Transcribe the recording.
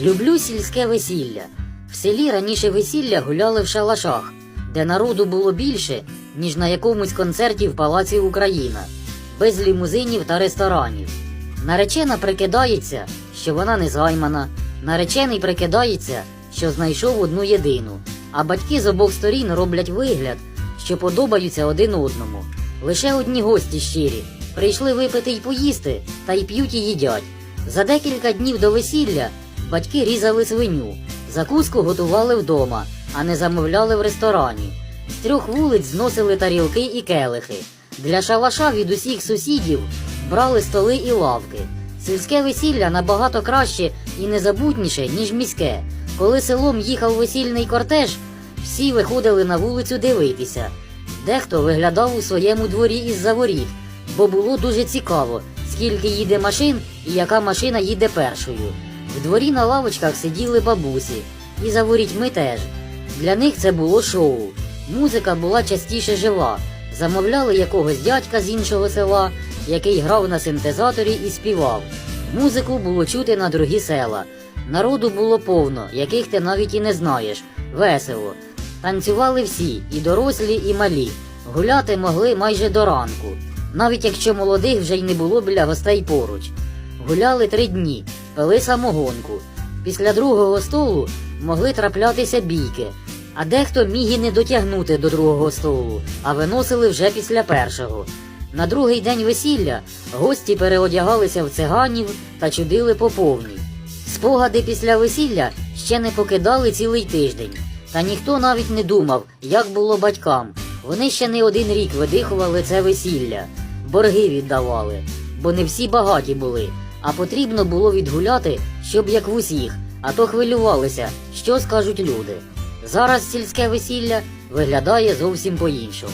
Люблю сільське весілля. В селі раніше весілля гуляли в шалашах, де народу було більше, ніж на якомусь концерті в Палаці Україна, без лімузинів та ресторанів. Наречена прикидається, що вона не займана, наречений прикидається, що знайшов одну єдину, а батьки з обох сторін роблять вигляд, що подобаються один одному. Лише одні гості щирі прийшли випити й поїсти, та й п'ють і їдять. За декілька днів до весілля батьки різали свиню, закуску готували вдома, а не замовляли в ресторані. З трьох вулиць зносили тарілки і келихи. Для шалаша від усіх сусідів брали столи і лавки. Сільське весілля набагато краще і незабутніше, ніж міське. Коли селом їхав весільний кортеж, всі виходили на вулицю дивитися. Дехто виглядав у своєму дворі із-за воріт, бо було дуже цікаво, скільки їде машин і яка машина їде першою. В дворі на лавочках сиділи бабусі, і за ворітьми теж. Для них це було шоу. Музика була частіше жива. Замовляли якогось дядька з іншого села, який грав на синтезаторі і співав. Музику було чути на другі села. Народу було повно, яких ти навіть і не знаєш. Весело. Танцювали всі, і дорослі, і малі. Гуляти могли майже до ранку, навіть якщо молодих вже й не було біля гостей поруч. Гуляли три дні, пили самогонку. Після другого столу могли траплятися бійки, а дехто міг і не дотягнути до другого столу, а виносили вже після першого. На другий день весілля гості переодягалися в циганів та чудили по повній. Спогади після весілля ще не покидали цілий тиждень, та ніхто навіть не думав, як було батькам. Вони ще не один рік видихували це весілля, борги віддавали, бо не всі багаті були, а потрібно було відгуляти, щоб як в усіх, а то хвилювалися, що скажуть люди. Зараз сільське весілля виглядає зовсім по-іншому.